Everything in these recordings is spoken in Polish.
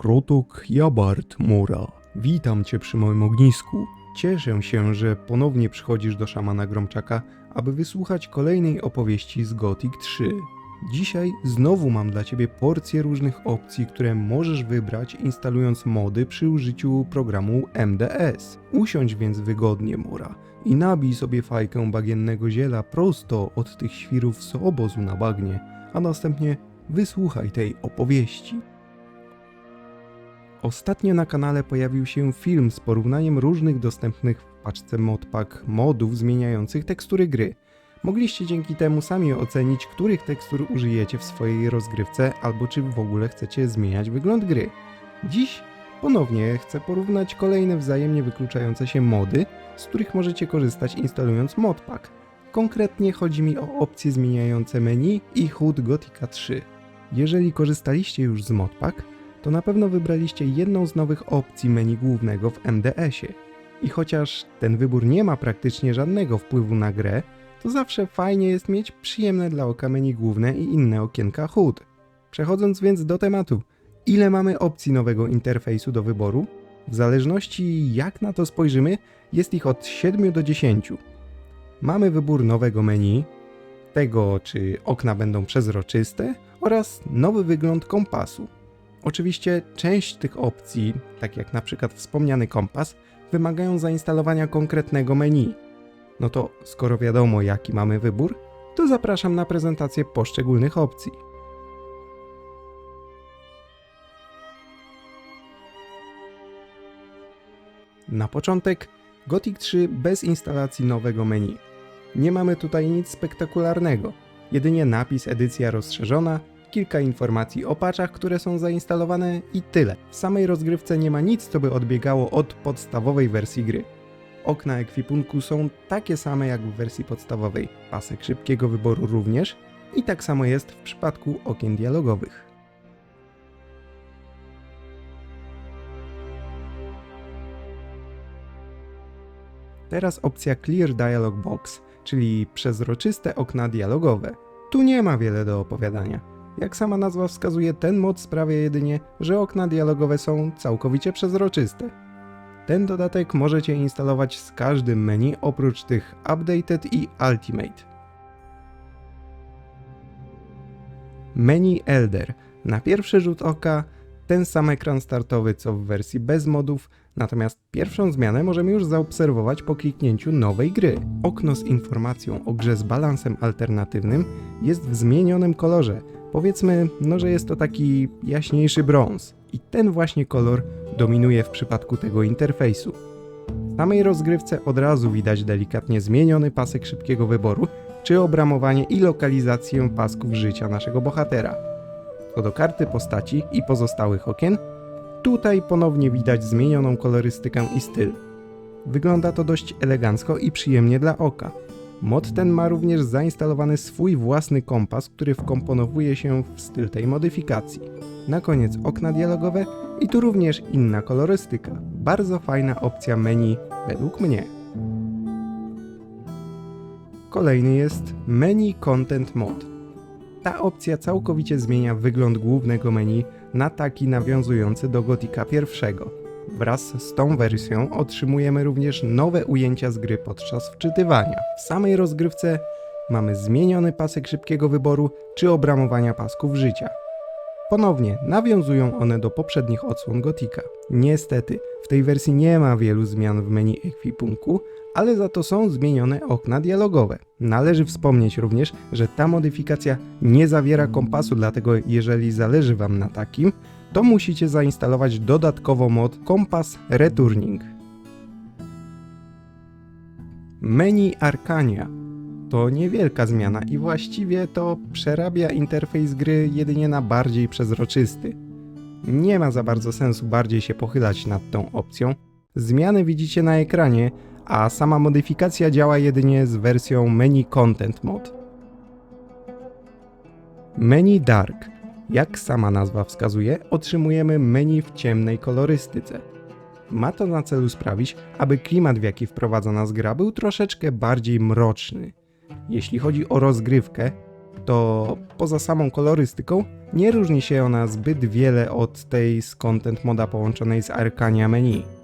Krotok Jabart Mora. Witam Cię przy moim ognisku. Cieszę się, że ponownie przychodzisz do szamana Gromczaka, aby wysłuchać kolejnej opowieści z Gothic 3. Dzisiaj znowu mam dla Ciebie porcję różnych opcji, które możesz wybrać instalując mody przy użyciu programu MDS. Usiądź więc wygodnie, Mora, i nabij sobie fajkę bagiennego ziela prosto od tych świrów z obozu na bagnie, a następnie wysłuchaj tej opowieści. Ostatnio na kanale pojawił się film z porównaniem różnych dostępnych w paczce modpack modów zmieniających tekstury gry. Mogliście dzięki temu sami ocenić, których tekstur użyjecie w swojej rozgrywce albo czy w ogóle chcecie zmieniać wygląd gry. Dziś ponownie chcę porównać kolejne wzajemnie wykluczające się mody, z których możecie korzystać instalując modpack. Konkretnie chodzi mi o opcje zmieniające menu i HUD Gothica 3. Jeżeli korzystaliście już z modpack, to na pewno wybraliście jedną z nowych opcji menu głównego w MDS-ie. I chociaż ten wybór nie ma praktycznie żadnego wpływu na grę, to zawsze fajnie jest mieć przyjemne dla oka menu główne i inne okienka HUD. Przechodząc więc do tematu, ile mamy opcji nowego interfejsu do wyboru? W zależności jak na to spojrzymy, jest ich od 7 do 10. Mamy wybór nowego menu, tego czy okna będą przezroczyste oraz nowy wygląd kompasu. Oczywiście część tych opcji, tak jak na przykład wspomniany kompas, wymagają zainstalowania konkretnego menu. No to skoro wiadomo jaki mamy wybór, to zapraszam na prezentację poszczególnych opcji. Na początek Gothic 3 bez instalacji nowego menu. Nie mamy tutaj nic spektakularnego, jedynie napis edycja rozszerzona, kilka informacji o patchach, które są zainstalowane i tyle. W samej rozgrywce nie ma nic, co by odbiegało od podstawowej wersji gry. Okna ekwipunku są takie same jak w wersji podstawowej, pasek szybkiego wyboru również i tak samo jest w przypadku okien dialogowych. Teraz opcja Clear Dialog Box, czyli przezroczyste okna dialogowe. Tu nie ma wiele do opowiadania. Jak sama nazwa wskazuje, ten mod sprawia jedynie, że okna dialogowe są całkowicie przezroczyste. Ten dodatek możecie instalować z każdym menu oprócz tych Updated i Ultimate. Menu Elder. Na pierwszy rzut oka ten sam ekran startowy co w wersji bez modów, natomiast pierwszą zmianę możemy już zaobserwować po kliknięciu nowej gry. Okno z informacją o grze z balansem alternatywnym jest w zmienionym kolorze. Powiedzmy, no, że jest to taki jaśniejszy brąz. I ten właśnie kolor dominuje w przypadku tego interfejsu. W samej rozgrywce od razu widać delikatnie zmieniony pasek szybkiego wyboru, czy obramowanie i lokalizację pasków życia naszego bohatera. Co do karty postaci i pozostałych okien, tutaj ponownie widać zmienioną kolorystykę i styl. Wygląda to dość elegancko i przyjemnie dla oka. Mod ten ma również zainstalowany swój własny kompas, który wkomponowuje się w styl tej modyfikacji. Na koniec okna dialogowe i tu również inna kolorystyka. Bardzo fajna opcja menu według mnie. Kolejny jest Menu Content Mode. Ta opcja całkowicie zmienia wygląd głównego menu na taki nawiązujący do Gotika pierwszego. Wraz z tą wersją otrzymujemy również nowe ujęcia z gry podczas wczytywania. W samej rozgrywce mamy zmieniony pasek szybkiego wyboru czy obramowania pasków życia. Ponownie nawiązują one do poprzednich odsłon Gotika. Niestety, w tej wersji nie ma wielu zmian w menu ekwipunku, ale za to są zmienione okna dialogowe. Należy wspomnieć również, że ta modyfikacja nie zawiera kompasu, dlatego jeżeli zależy Wam na takim, to musicie zainstalować dodatkowo mod Kompas Returning. Menu Arcania to niewielka zmiana i właściwie to przerabia interfejs gry jedynie na bardziej przezroczysty. Nie ma za bardzo sensu bardziej się pochylać nad tą opcją. Zmiany widzicie na ekranie, a sama modyfikacja działa jedynie z wersją Menu Content Mod. Menu Dark. Jak sama nazwa wskazuje, otrzymujemy menu w ciemnej kolorystyce. Ma to na celu sprawić, aby klimat w jaki wprowadza nas gra był troszeczkę bardziej mroczny. Jeśli chodzi o rozgrywkę, to poza samą kolorystyką nie różni się ona zbyt wiele od tej z Content Moda połączonej z Arcania menu.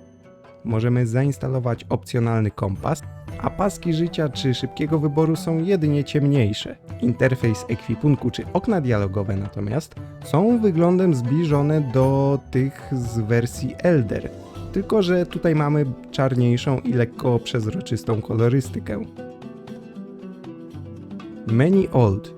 Możemy zainstalować opcjonalny kompas, a paski życia czy szybkiego wyboru są jedynie ciemniejsze. Interfejs ekwipunku czy okna dialogowe natomiast są wyglądem zbliżone do tych z wersji Elder, tylko że tutaj mamy czarniejszą i lekko przezroczystą kolorystykę. Menu Old.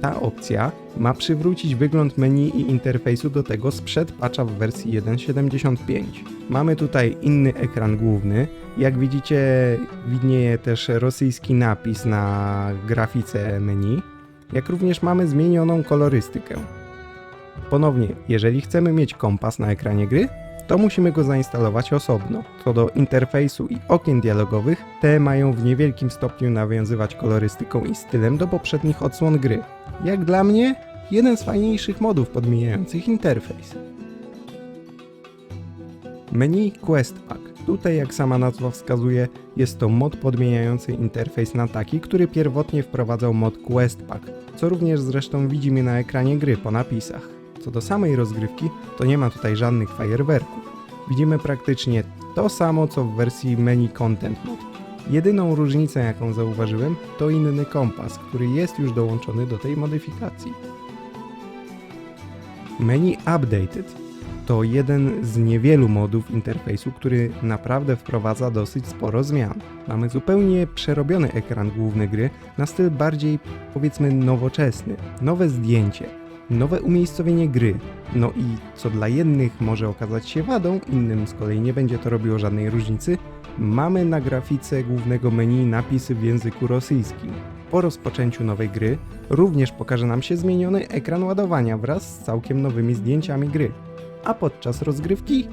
Ta opcja ma przywrócić wygląd menu i interfejsu do tego sprzed patcha w wersji 1.75. Mamy tutaj inny ekran główny. Jak widzicie, widnieje też rosyjski napis na grafice menu, jak również mamy zmienioną kolorystykę. Ponownie, jeżeli chcemy mieć kompas na ekranie gry, to musimy go zainstalować osobno. Co do interfejsu i okien dialogowych, te mają w niewielkim stopniu nawiązywać kolorystyką i stylem do poprzednich odsłon gry. Jak dla mnie, jeden z fajniejszych modów podmijających interfejs. Menu Quest Pack. Tutaj, jak sama nazwa wskazuje, jest to mod podmieniający interfejs na taki, który pierwotnie wprowadzał mod Quest Pack, co również zresztą widzimy na ekranie gry po napisach. Co do samej rozgrywki, to nie ma tutaj żadnych fajerwerków. Widzimy praktycznie to samo, co w wersji menu Content Mode. Jedyną różnicą, jaką zauważyłem, to inny kompas, który jest już dołączony do tej modyfikacji. Menu Updated to jeden z niewielu modów interfejsu, który naprawdę wprowadza dosyć sporo zmian. Mamy zupełnie przerobiony ekran główny gry na styl bardziej powiedzmy nowoczesny, nowe zdjęcie, nowe umiejscowienie gry. No i co dla jednych może okazać się wadą, innym z kolei nie będzie to robiło żadnej różnicy, mamy na grafice głównego menu napisy w języku rosyjskim. Po rozpoczęciu nowej gry również pokaże nam się zmieniony ekran ładowania wraz z całkiem nowymi zdjęciami gry. A podczas rozgrywki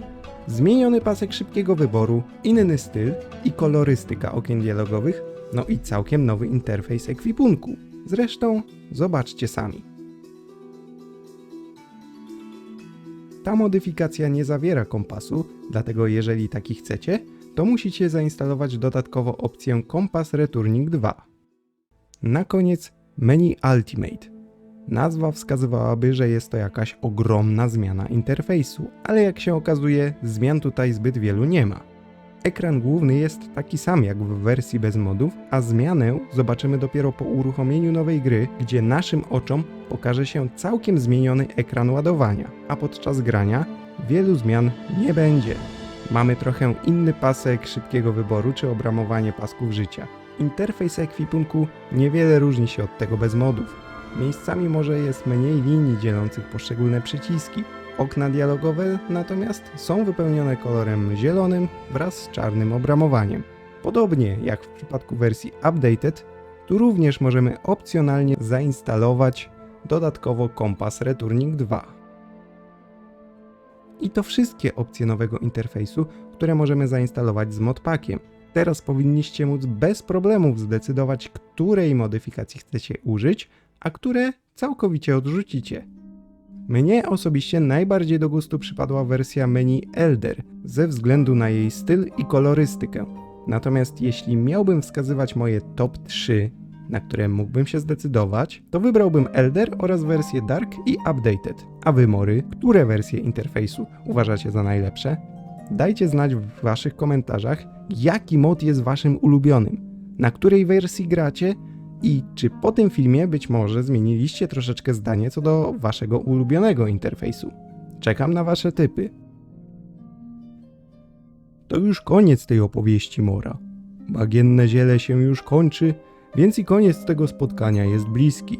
zmieniony pasek szybkiego wyboru, inny styl i kolorystyka okien dialogowych, no i całkiem nowy interfejs ekwipunku. Zresztą zobaczcie sami. Ta modyfikacja nie zawiera kompasu, dlatego jeżeli taki chcecie, to musicie zainstalować dodatkowo opcję Kompas Returning 2. Na koniec menu Ultimate. Nazwa wskazywałaby, że jest to jakaś ogromna zmiana interfejsu, ale jak się okazuje, zmian tutaj zbyt wielu nie ma. Ekran główny jest taki sam jak w wersji bez modów, a zmianę zobaczymy dopiero po uruchomieniu nowej gry, gdzie naszym oczom pokaże się całkiem zmieniony ekran ładowania, a podczas grania wielu zmian nie będzie. Mamy trochę inny pasek szybkiego wyboru czy obramowanie pasków życia. Interfejs ekwipunku niewiele różni się od tego bez modów. Miejscami może jest mniej linii dzielących poszczególne przyciski. Okna dialogowe natomiast są wypełnione kolorem zielonym wraz z czarnym obramowaniem. Podobnie jak w przypadku wersji Updated, tu również możemy opcjonalnie zainstalować dodatkowo kompas Returning 2. I to wszystkie opcje nowego interfejsu, które możemy zainstalować z modpackiem. Teraz powinniście móc bez problemów zdecydować, której modyfikacji chcecie użyć, a które całkowicie odrzucicie. Mnie osobiście najbardziej do gustu przypadła wersja menu Elder ze względu na jej styl i kolorystykę. Natomiast jeśli miałbym wskazywać moje top 3, na które mógłbym się zdecydować, to wybrałbym Elder oraz wersję Dark i Updated. A wy, Mory, które wersje interfejsu uważacie za najlepsze? Dajcie znać w waszych komentarzach, jaki mod jest waszym ulubionym, na której wersji gracie i czy po tym filmie być może zmieniliście troszeczkę zdanie co do waszego ulubionego interfejsu? Czekam na wasze typy. To już koniec tej opowieści Mora. Bagienne ziele się już kończy, więc i koniec tego spotkania jest bliski.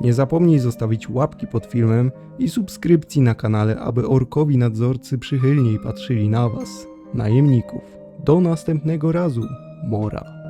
Nie zapomnij zostawić łapki pod filmem i subskrypcji na kanale, aby orkowi nadzorcy przychylniej patrzyli na was, najemników. Do następnego razu, Mora.